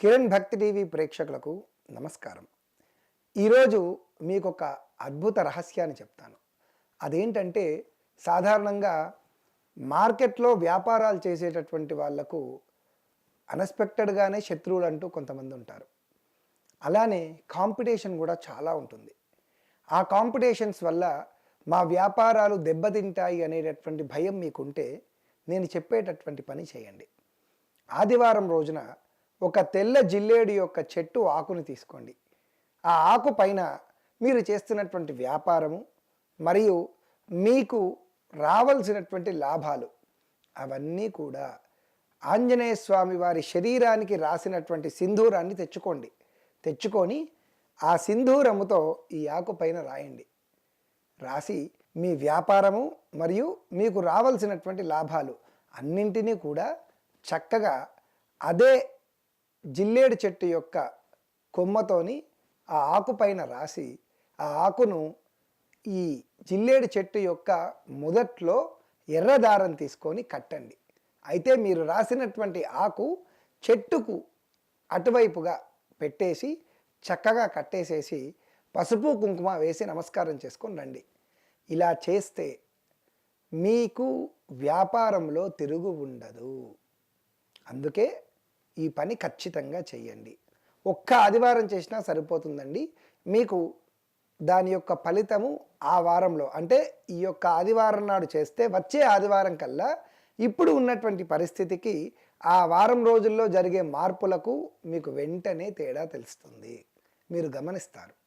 కిరణ్ భక్తి టీవీ ప్రేక్షకులకు నమస్కారం. ఈరోజు మీకు ఒక అద్భుత రహస్యాన్ని చెప్తాను. అదేంటంటే సాధారణంగా మార్కెట్లో వ్యాపారాలు చేసేటటువంటి వాళ్ళకు అన్ఎక్స్పెక్టెడ్గానే శత్రువులు అంటూ కొంతమంది ఉంటారు. అలానే కాంపిటీషన్ కూడా చాలా ఉంటుంది. ఆ కాంపిటీషన్స్ వల్ల మా వ్యాపారాలు దెబ్బతింటాయి అనేటటువంటి భయం మీకుంటే నేను చెప్పేటటువంటి పని చేయండి. ఆదివారం రోజున ఒక తెల్ల జిల్లేడు యొక్క చెట్టు ఆకుని తీసుకోండి. ఆ ఆకు పైన మీరు చేస్తున్నటువంటి వ్యాపారము మరియు మీకు రావాల్సినటువంటి లాభాలు అవన్నీ కూడా ఆంజనేయ స్వామి వారి శరీరానికి రాసినటువంటి సింధూరాన్ని తెచ్చుకోండి. తెచ్చుకొని ఆ సింధూరముతో ఈ ఆకు పైన రాయండి. రాసి మీ వ్యాపారము మరియు మీకు రావాల్సినటువంటి లాభాలు అన్నింటినీ కూడా చక్కగా అదే జిల్లేడు చెట్టు యొక్క కొమ్మతోని ఆ ఆకు పైన రాసి ఆ ఆకును ఈ జిల్లేడు చెట్టు యొక్క మొదట్లో ఎర్ర దారం తీసుకొని కట్టండి. అయితే మీరు రాసినటువంటి ఆకు చెట్టుకు అటువైపుగా పెట్టేసి చక్కగా కట్టేసేసి పసుపు కుంకుమ వేసి నమస్కారం చేసుకొని రండి. ఇలా చేస్తే మీకు వ్యాపారంలో తిరుగు ఉండదు. అందుకే ఈ పని ఖచ్చితంగా చేయండి ఒక్క ఆదివారం చేసినా సరిపోతుందండి. మీకు దాని యొక్క ఫలితము ఆ వారంలో అంటే ఈ యొక్క ఆదివారం నాడు చేస్తే వచ్చే ఆదివారం కల్లా ఇప్పుడు ఉన్నటువంటి పరిస్థితికి ఆ వారం రోజుల్లో జరిగే మార్పులకు మీకు వెంటనే తేడా తెలుస్తుంది. మీరు గమనిస్తారు.